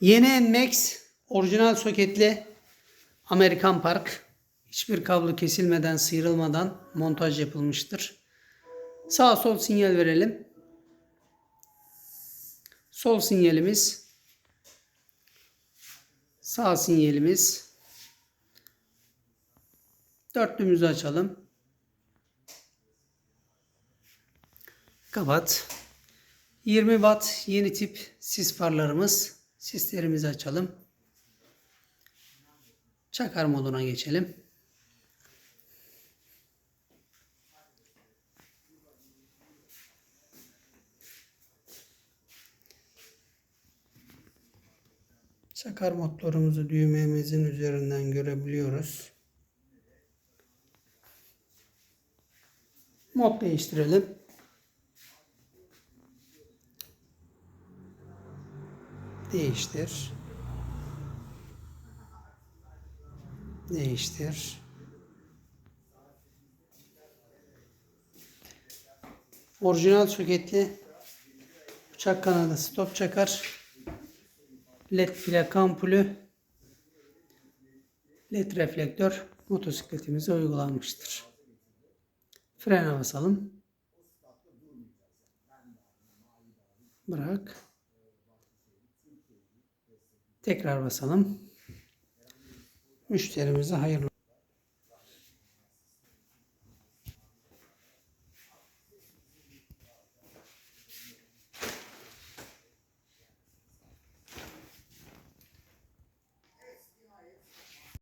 Yeni Max orijinal soketli Amerikan Park. Hiçbir kablo kesilmeden, sıyrılmadan montaj yapılmıştır. Sağ sol sinyal verelim. Sol sinyalimiz. Sağ sinyalimiz. Dörtlümüzü açalım. Kapat. 20 watt yeni tip sis farlarımız. Sislerimizi açalım. Çakar moduna geçelim. Çakar modlarımızı düğmemizin üzerinden görebiliyoruz. Mod değiştirelim. Değiştir. Değiştir. Orijinal soketli bıçak kanadı stop çakar. LED plak ampulü LED reflektör motosikletimize uygulanmıştır. Frene basalım. Bırak. Tekrar basalım. Müşterimize hayırlı